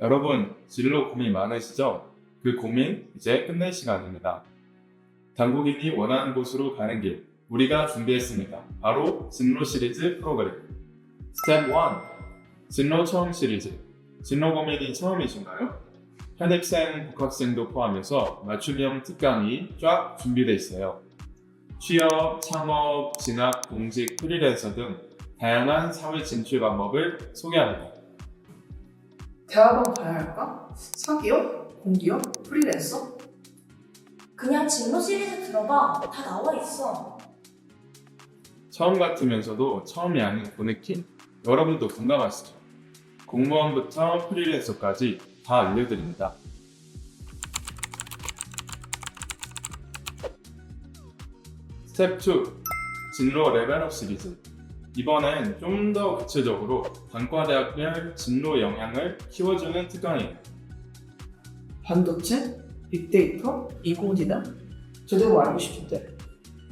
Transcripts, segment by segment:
여러분, 진로 고민 많으시죠? 그 고민 이제 끝낼 시간입니다. 당국인이 원하는 곳으로 가는 길, 우리가 준비했습니다. 바로 진로 시리즈 프로그램. 스텝 1. 진로 처음 시리즈. 진로 고민이 처음이신가요? 현역생, 복학생도 포함해서 맞춤형 특강이 쫙 준비되어 있어요. 취업, 창업, 진학, 공직, 프리랜서 등 다양한 사회 진출 방법을 소개합니다. 대학원 가야 할까? 사기업? 공기업? 프리랜서? 그냥 진로 시리즈 들어봐. 다 나와 있어. 처음 같으면서도 처음이 아닌 그 느낌? 여러분도 공감하시죠? 공무원부터 프리랜서까지 다 알려드립니다. 스텝 2. 진로 레벨업 시리즈. 이번엔 좀 더 구체적으로 단과대학별 진로 영향을 키워주는 특강이에요. 반도체? 빅데이터? 인공지능? 제대로 알고 싶은데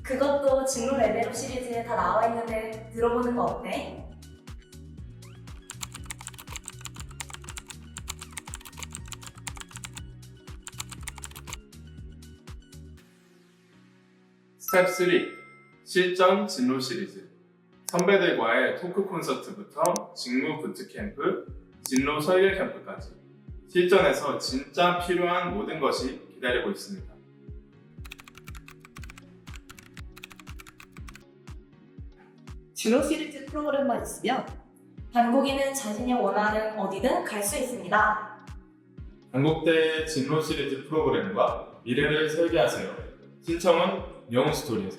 그것도 진로 레벨업 시리즈에 다 나와 있는데 들어보는 거 어때? 스텝 3. 실전 진로 시리즈. 선배들과의 토크 콘서트부터 직무 부트캠프, 진로 설계 캠프까지 실전에서 진짜 필요한 모든 것이 기다리고 있습니다. 진로 시리즈 프로그램만 있으면 한국인은 자신이 원하는 어디든 갈 수 있습니다. 한국대 진로 시리즈 프로그램과 미래를 설계하세요. 신청은 영스토리에서.